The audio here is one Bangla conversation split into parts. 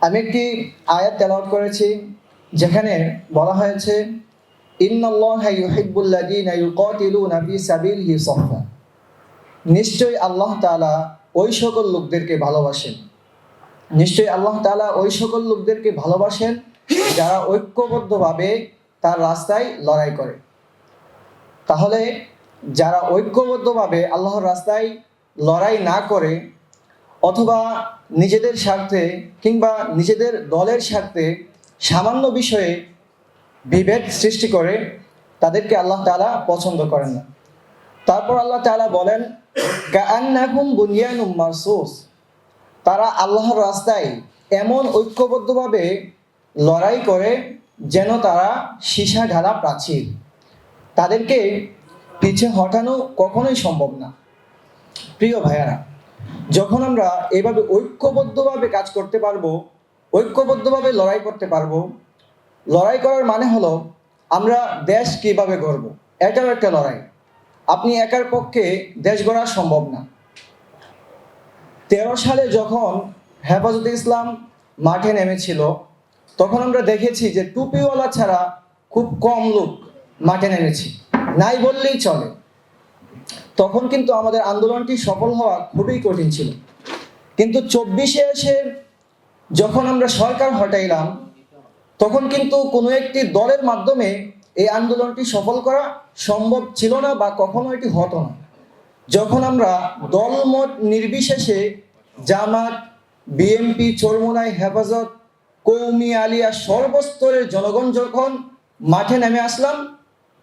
আমি একটি আয়াত তেলাওয়াত করেছি যেখানে বলা হয়েছে নিশ্চয়ই আল্লাহ তাআলা ওই সকল লোকদেরকে ভালোবাসেন। নিশ্চয়ই আল্লাহ তাআলা ওই সকল লোকদেরকে ভালোবাসেন যারা ঐক্যবদ্ধভাবে তার রাস্তায় লড়াই করে। তাহলে যারা ঐক্যবদ্ধভাবে আল্লাহর রাস্তায় লড়াই না করে অথবা নিজেদের স্বার্থে কিংবা নিজেদের দলের স্বার্থে সামান্য বিষয়ে বিভেদ সৃষ্টি করে তাদেরকে আল্লাহ তাআলা পছন্দ করেন না। তারপর আল্লাহ তাআলা বলেন তারা আল্লাহর রাস্তায় এমন ঐক্যবদ্ধভাবে লড়াই করে যেন তারা সীসা ঢালা প্রাচীর। তাদেরকে পিছে হটানো কখনোই সম্ভব না। প্রিয় ভাইয়ারা যখন আমরা এভাবে ঐক্যবদ্ধভাবে কাজ করতে পারব, ঐক্যবদ্ধভাবে লড়াই করতে পারব, লড়াই করার মানে হলো আমরা দেশ কীভাবে গড়ব? এটাও একটা লড়াই। আপনি একার পক্ষে দেশ গড়া সম্ভব না। তেরো সালে যখন হেফাজতে ইসলাম মাঠে নেমেছিল, তখন আমরা দেখেছি যে টুপিওয়ালা ছাড়া খুব কম লোক মাঠে নেমেছি। নাই বললেই চলে। তখন কিন্তু আমাদের আন্দোলনটি সফল হওয়া খুবই কঠিন ছিল। কিন্তু চব্বিশে এসে যখন আমরা সরকার হটাইলাম, তখন কিন্তু কোনো একটি দলের মাধ্যমে এই আন্দোলনটি সফল করা সম্ভব ছিল না বা কখনো এটি হতো না। যখন আমরা দলমত নির্বিশেষে জামাত বিএমপি চরমোনাই, হেফাজত কৌমি আলিয়া সর্বস্তরের জনগণ যখন মাঠে নেমে আসলাম,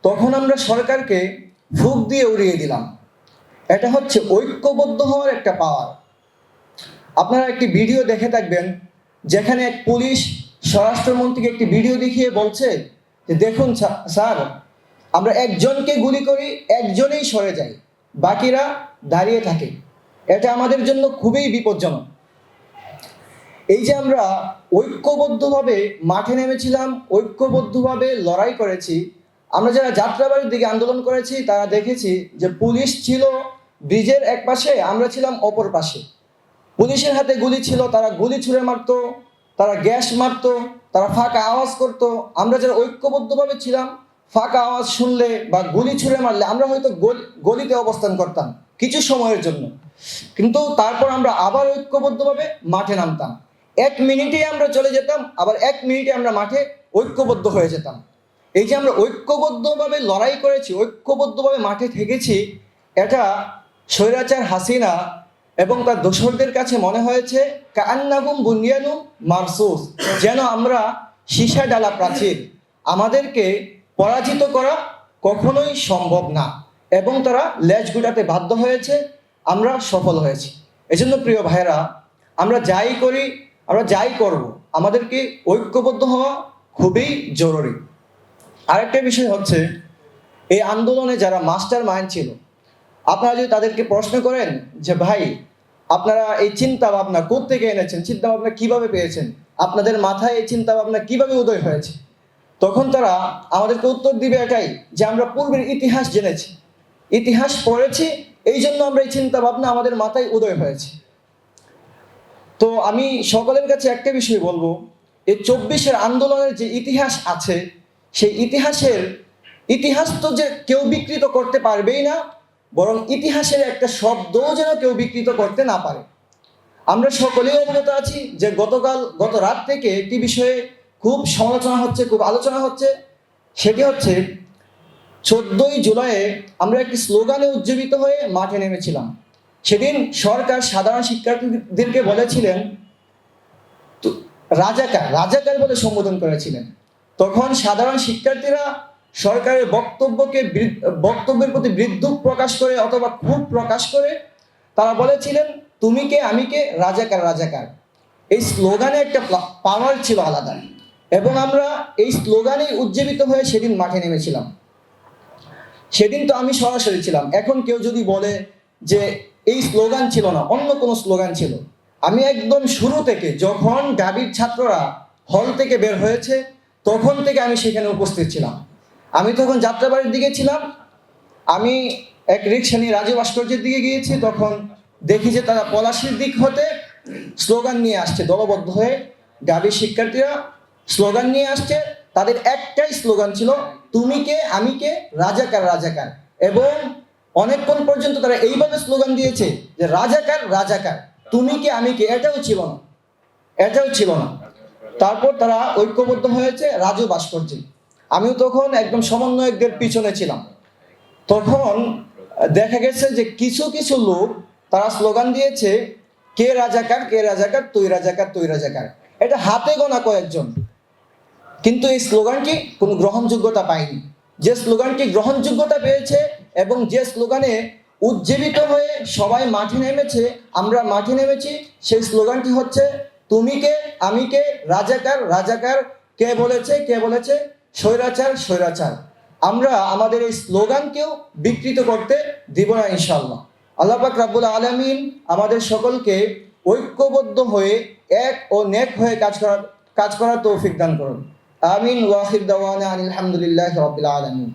তখন আমরা সরকারকে ফুক দিয়ে উড়িয়ে দিলাম। এটা হচ্ছে ঐক্যবদ্ধ হওয়ার একটা পাওয়ার। আপনারা একটি ভিডিও দেখে থাকবেন, যেখানে এক পুলিশ স্বরাষ্ট্রমন্ত্রীকে একটি ভিডিও দেখিয়ে বলছে যে, দেখুন স্যার, আমরা একজনকে গুলি করি, একজনেই সরে যাই বাকিরা দাঁড়িয়ে থাকে। এটা আমাদের জন্য খুবই বিপজ্জনক। এই যে আমরা ঐক্যবদ্ধভাবে মাঠে নেমেছিলাম, ঐক্যবদ্ধভাবে লড়াই করেছি আমরা যারা যাত্রাবাড়ির দিকে আন্দোলন করেছি, তারা দেখেছি যে পুলিশ ছিল ব্রিজের এক পাশে, আমরা ছিলাম অপর পাশে। পুলিশের হাতে গুলি ছিল, তারা গুলি ছুঁড়ে মারতো, তারা গ্যাস মারতো, তারা ফাঁকা আওয়াজ করত। আমরা যারা ঐক্যবদ্ধভাবে ছিলাম, ফাঁকা আওয়াজ শুনলে বা গুলি ছুঁড়ে মারলে আমরা হয়তো গল- গলিতে অবস্থান করতাম কিছু সময়ের জন্য। কিন্তু তারপর আমরা আবার ঐক্যবদ্ধভাবে মাঠে নামতাম। এক মিনিটেই আমরা চলে যেতাম, আবার এক মিনিটে আমরা মাঠে ঐক্যবদ্ধ হয়ে যেতাম। এই যে আমরা ঐক্যবদ্ধভাবে লড়াই করেছি, ঐক্যবদ্ধভাবে মাঠে থেকেছি এটা স্বৈরাচার হাসিনা এবং তার দোসরদের কাছে মনে হয়েছে কান্নাগুম বুনিয়ানু মারসুস, যেন আমরা সীসা ডালা প্রাচীর, আমাদেরকে পরাজিত করা কখনোই সম্ভব না এবং তারা লেজ গুটাতে বাধ্য হয়েছে, আমরা সফল হয়েছি। এজন্য প্রিয় ভাইরা আমরা যাই করি, আমরা যাই করব, আমাদেরকে ঐক্যবদ্ধ হওয়া খুবই জরুরি। আরেকটা বিষয় হচ্ছে, এই আন্দোলনে যারা মাস্টার মাইন্ড ছিল, আপনারা যদি তাদেরকে প্রশ্ন করেন যে, ভাই, আপনারা এই চিন্তা ভাবনা থেকে এনেছেন? চিন্তা ভাবনা কীভাবে পেয়েছেন? আপনাদের মাথায় এই চিন্তা ভাবনা কীভাবে উদয় হয়েছে? তখন তারা আমাদেরকে উত্তর দিবে এটাই যে, আমরা পূর্বের ইতিহাস জেনেছি। ইতিহাস পড়েছি এই জন্য আমরা এই চিন্তা ভাবনা আমাদের মাথায় উদয় হয়েছে। তো আমি সকলের কাছে একটা বিষয় বলব, এই চব্বিশের আন্দোলনের যে ইতিহাস আছে সেই ইতিহাসের ইতিহাস তো যে কেউ বিকৃত করতে পারবেই না, বরং ইতিহাসের একটা শব্দও যেন কেউ বিকৃত করতে না পারে। আমরা সকলেই অবগত আছি যে গতকাল, গত রাত থেকে একটি বিষয়ে খুব সমালোচনা হচ্ছে, খুব আলোচনা হচ্ছে। সেটি হচ্ছে, চোদ্দই জুলাইয়ে আমরা একটি স্লোগানে উজ্জীবিত হয়ে মাঠে নেমেছিলাম। সেদিন সরকার সাধারণ শিক্ষার্থীদেরকে বলেছিলেন রাজাকার রাজাকার বলে সম্বোধন করেছিলেন। তখন সাধারণ শিক্ষার্থীরা সরকারের বক্তব্যকে বক্তব্যের প্রতি বিদ্রুপ প্রকাশ করে অথবা ক্ষোভ প্রকাশ করে তারা বলেছিলেন, তুমি কে, আমি কে? রাজাকার রাজাকার। এই স্লোগানে একটা পাওয়ার ছিল আলাদা। এবং আমরা এই স্লোগানেই উজ্জীবিত হয়ে সেদিন মাঠে নেমেছিলাম। সেদিন তো আমি সরাসরি ছিলাম। এখন কেউ যদি বলে যে এই স্লোগান ছিল না, অন্য কোনো স্লোগান ছিল। আমি একদম শুরু থেকে, যখন ডাবির ছাত্ররা হল থেকে বের হয়েছে তখন থেকে আমি সেখানে উপস্থিত ছিলাম। আমি তখন যাত্রাবাড়ির দিকে ছিলাম। আমি এক রিক্সা নিয়ে রাজু ভাস্কর্যের দিকে গিয়েছি। তখন দেখি যে তারা পলাশির দিক হতে স্লোগান নিয়ে আসছে, দলবদ্ধ হয়ে। গাবি শিক্ষার্থীরা স্লোগান নিয়ে আসছে। তাদের একটাই স্লোগান ছিল, তুমি কে, আমি কে? রাজাকার রাজাকার। এবং অনেকক্ষণ পর্যন্ত তারা এইভাবে স্লোগান দিয়েছে যে, রাজাকার রাজাকার। তুমি কে, আমি কে? এটাও ছিল না। এটাও ছিল না। তারপর তারা ঐক্যবদ্ধ হয়েছে রাজু ভাস্কর্যে। আমিও তখন একদম সমন্বয়কদের পিছনে ছিলাম। তখন দেখা গেছে যে কিছু কিছু লোক তারা স্লোগান দিয়েছে, কে রাজাকার কে রাজাকার, তুই রাজাকার তুই রাজাকার। এটা হাতে গোনা কয়েকজন। কিন্তু এই স্লোগানটি কোনো গ্রহণযোগ্যতা পায়নি। যে স্লোগানটি গ্রহণযোগ্যতা পেয়েছে এবং যে স্লোগানে উজ্জীবিত হয়ে সবাই মাঠে নেমেছে, আমরা মাঠে নেমেছি, সেই স্লোগানটি হচ্ছে তুমি কে আমি কে রাজাকার রাজাকার, কে বলেছে কে বলেছে? স্বৈরাচার স্বৈরাচার। আমরা আমাদের এই স্লোগানকেও বিকৃত করতে দিব না ইনশাল্লাহ আল্লাহ পাক রাব্বুল আলামিন আমাদের সকলকে ঐক্যবদ্ধ হয়ে এক ও নেক হয়ে কাজ করার কাজ করার তৌফিক দান করুন। আমিন ওয়াহিদ আলহামদুলিল্লাহ রাব্বিল আলামিন।